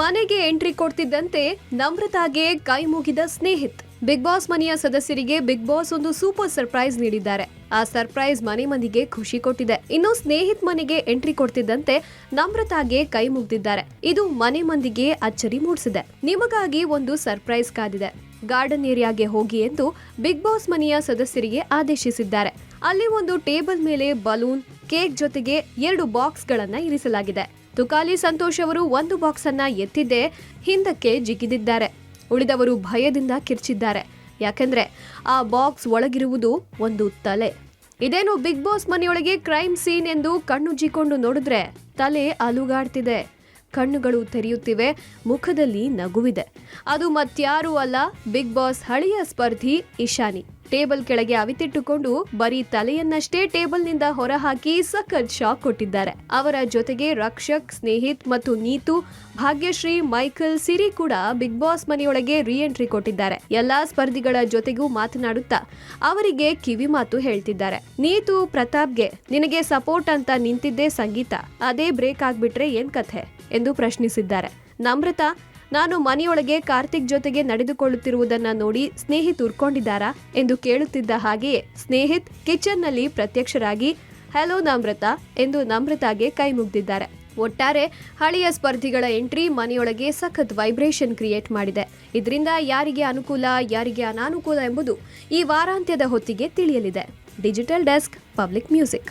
ಮನೆಗೆ ಎಂಟ್ರಿ ಕೊಡ್ತಿದ್ದಂತೆ ನಮ್ರತಾಗೆ ಕೈ ಮುಗಿದ ಸ್ನೇಹಿತ್. ಬಿಗ್ ಬಾಸ್ ಮನೆಯ ಸದಸ್ಯರಿಗೆ ಬಿಗ್ ಬಾಸ್ ಒಂದು ಸೂಪರ್ ಸರ್ಪ್ರೈಸ್ ನೀಡಿದ್ದಾರೆ. ಆ ಸರ್ಪ್ರೈಸ್ ಮನೆ ಮಂದಿಗೆ ಖುಷಿ ಕೊಟ್ಟಿದೆ. ಇನ್ನು ಸ್ನೇಹಿತ್ ಮನೆಗೆ ಎಂಟ್ರಿ ಕೊಡ್ತಿದ್ದಂತೆ ನಮ್ರತಾಗೆ ಕೈ ಮುಗ್ದಿದ್ದಾರೆ. ಇದು ಮನೆ ಮಂದಿಗೆ ಅಚ್ಚರಿ ಮೂಡಿಸಿದೆ. ನಿಮಗಾಗಿ ಒಂದು ಸರ್ಪ್ರೈಸ್ ಕಾದಿದೆ. ಗಾರ್ಡನ್ ಏರಿಯಾಗೆ ಹೋಗಿ ಎಂದು ಬಿಗ್ ಬಾಸ್ ಮನೆಯ ಸದಸ್ಯರಿಗೆ ಆದೇಶಿಸಿದ್ದಾರೆ. ಅಲ್ಲಿ ಒಂದು ಟೇಬಲ್ ಮೇಲೆ ಬಲೂನ್, ಕೇಕ್ ಜೊತೆಗೆ ಎರಡು ಬಾಕ್ಸ್ಗಳನ್ನ ಇರಿಸಲಾಗಿದೆ. ತುಕಾಲಿ ಸಂತೋಷ್ ಅವರು ಒಂದು ಬಾಕ್ಸ್ ಅನ್ನ ಎತ್ತಿದ್ದೇ ಹಿಂದಕ್ಕೆ ಜಿಗಿದಿದ್ದಾರೆ. ಉಳಿದವರು ಭಯದಿಂದ ಕಿರ್ಚಿದ್ದಾರೆ. ಯಾಕೆಂದ್ರೆ ಆ ಬಾಕ್ಸ್ ಒಳಗಿರುವುದು ಒಂದು ತಲೆ. ಇದೇನು ಬಿಗ್ ಬಾಸ್ ಮನೆಯೊಳಗೆ ಕ್ರೈಮ್ ಸೀನ್ ಎಂದು ಕಣ್ಣುಜ್ಜಿಕೊಂಡು ನೋಡಿದ್ರೆ ತಲೆ ಅಲುಗಾಡ್ತಿದೆ. ಕಣ್ಣುಗಳು ತೆರೆಯುತ್ತಿವೆ, ಮುಖದಲ್ಲಿ ನಗುವಿದೆ. ಅದು ಮತ್ಯಾರೂ ಅಲ್ಲ, ಬಿಗ್ ಬಾಸ್ ಹಳೆಯ ಸ್ಪರ್ಧಿ ಇಶಾನಿ. ಟೇಬಲ್ ಕೆಳಗೆ ಅವಿತಿಟ್ಟುಕೊಂಡು ಬರೀ ತಲೆಯನ್ನಷ್ಟೇ ಟೇಬಲ್ನಿಂದ ಹೊರಹಾಕಿ ಸಖತ್ ಶಾಕ್ ಕೊಟ್ಟಿದ್ದಾರೆ. ಅವರ ಜೊತೆಗೆ ರಕ್ಷಕ್, ಸ್ನೇಹಿತ್ ಮತ್ತು ನೀತು, ಭಾಗ್ಯಶ್ರೀ, ಮೈಕಲ್, ಸಿರಿ ಕೂಡ ಬಿಗ್ ಬಾಸ್ ಮನೆಯೊಳಗೆ ಎಂಟ್ರಿ ಕೊಟ್ಟಿದ್ದಾರೆ. ಎಲ್ಲಾ ಸ್ಪರ್ಧಿಗಳ ಜೊತೆಗೂ ಮಾತನಾಡುತ್ತಾ ಅವರಿಗೆ ಕಿವಿ ಮಾತು ಹೇಳ್ತಿದ್ದಾರೆ. ನೀತು ಪ್ರತಾಪ್ಗೆ, ನಿನಗೆ ಸಪೋರ್ಟ್ ಅಂತ ನಿಂತಿದ್ದೇ ಸಂಗೀತ. ಅದೇ ಬ್ರೇಕ್ ಆಗ್ಬಿಟ್ರೆ ಏನ್ ಕಥೆ? ಎಂದು ಪ್ರಶ್ನಿಸಿದ್ದಾರೆ. ನಮ್ರತಾ ನಾನು ಮನೆಯೊಳಗೆ ಕಾರ್ತಿಕ್ ಜೊತೆಗೆ ನಡೆದುಕೊಳ್ಳುತ್ತಿರುವುದನ್ನ ನೋಡಿ ಸ್ನೇಹಿತ್ ಉರ್ಕೊಂಡಿದ್ದಾರಾ ಎಂದು ಕೇಳುತ್ತಿದ್ದ ಹಾಗೆಯೇ ಸ್ನೇಹಿತ್ ಕಿಚನ್ನಲ್ಲಿ ಪ್ರತ್ಯಕ್ಷರಾಗಿ, ಹಲೋ ನಮ್ರತಾ ಎಂದು ನಮ್ರತಾಗೆ ಕೈ ಮುಗ್ದಿದ್ದಾರೆ. ಒಟ್ಟಾರೆ ಹಳೆಯ ಸ್ಪರ್ಧಿಗಳ ಎಂಟ್ರಿ ಮನೆಯೊಳಗೆ ಸಖತ್ ವೈಬ್ರೇಷನ್ ಕ್ರಿಯೇಟ್ ಮಾಡಿದೆ. ಇದರಿಂದ ಯಾರಿಗೆ ಅನುಕೂಲ, ಯಾರಿಗೆ ಅನಾನುಕೂಲ ಎಂಬುದು ಈ ವಾರಾಂತ್ಯದ ಹೊತ್ತಿಗೆ ತಿಳಿಯಲಿದೆ. Digital desk, public music.